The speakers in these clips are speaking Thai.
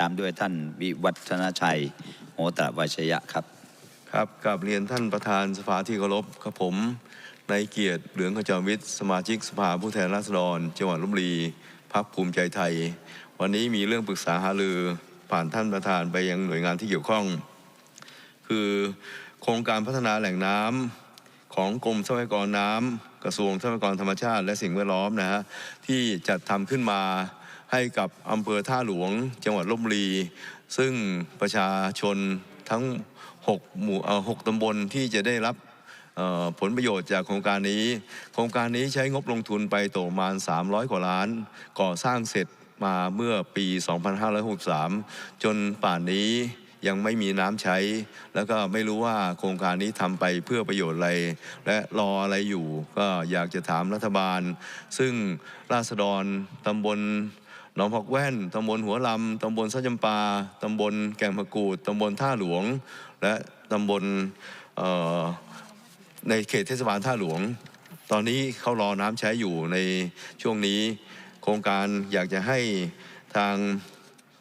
ตามด้วยท่านวิวัฒนชัยโหตรวัชยะครับ ครับกับเรียนท่านประธานสภาที่เคารพครับผมนายเกียรติเหลืองขจรวิทย์สมาชิกสภาผู้แทนราษฎร จังหวัดลบบุรีพักภูมิใจไทย วันนี้มีเรื่องปรึกษาหารือผ่านท่านประธานไปยังหน่วยงานที่เกี่ยวข้อง คือโครงการพัฒนาแหล่งน้ำของกรมทรัพยากรน้ำกระทรวงทรัพยากรธรรมชาติ และสิ่งแวดล้อมนะฮะที่จัดทำขึ้นมา ให้กับอำเภอท่าหลวง จังหวัดลบบุรี ซึ่งประชาชนทั้ง6หมู่หกตำบลที่จะได้รับผลประโยชน์จากโครงการนี้ โครงการนี้ใช้งบลงทุนไปต่อประมาณ 300 กว่าล้าน ก่อสร้างเสร็จมาเมื่อปี 2563 จนป่านนี้ยังไม่มีน้ำใช้ แล้วก็ไม่รู้ว่าโครงการนี้ทำไปเพื่อประโยชน์อะไร และรออะไรอยู่ ก็อยากจะถามรัฐบาล ซึ่งราษฎรตำบล หนองผักแว่นตำบลหัวลำตำบลสัจำปาตำบลแก่งมะกรูดตำบลท่าหลวง และตำบลในเขตเทศบาลท่าหลวง ตอนนี้เขารอน้ำใช้อยู่ในช่วงนี้ โครงการอยากจะให้ทาง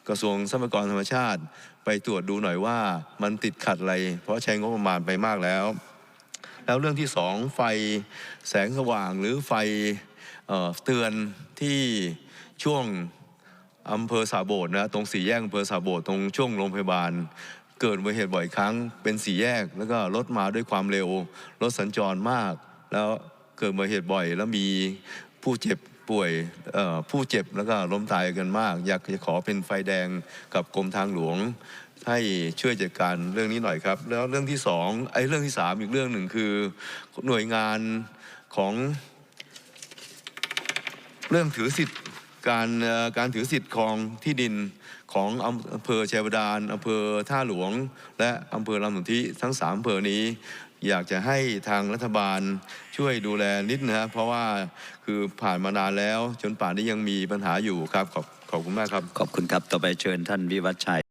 กระทรวงทรัพยากรธรรมชาติ ไปตรวจดูหน่อยว่ามันติดขัดอะไร เพราะใช้งบประมาณไปมากแล้ว แล้วเรื่องที่สองไฟแสงสว่างหรือไฟเออเตือนที่ช่วง อำเภอสาโบดนะตรงสี่แยกอำเภอสาโบดตรงช่วงโรงพยาบาล เกิดอุบัติเหตุบ่อยครั้ง เป็นสี่แยก แล้วก็รถมาด้วยความเร็วรถสัญจรมาก แล้วเกิดอุบัติเหตุบ่อย แล้วมีผู้เจ็บป่วยผู้เจ็บแล้วก็ล้มตายกันมาก อยากจะขอเป็นไฟแดงกับกรมทางหลวง ให้ช่วยจัดการเรื่องนี้หน่อยครับ แล้วเรื่องที่สองไอ้เรื่องที่สามอีกเรื่องหนึ่งคือหน่วยงานของเรื่องถือสิทธิ์ การการถือสิทธิ์ของที่ดินของอำเภอชัยบาดานอำเภอท่าหลวง และอำเภอลำสนธิทั้งสามอำเภอนี้ อยากจะให้ทางรัฐบาลช่วยดูแลนิดนะครับเพราะว่าคือผ่านมานานแล้วจนป่านนี้ยังมีปัญหาอยู่ครับขอบขอบคุณมากครับ ขอบคุณครับ ต่อไปเชิญท่านวิวัฒชัย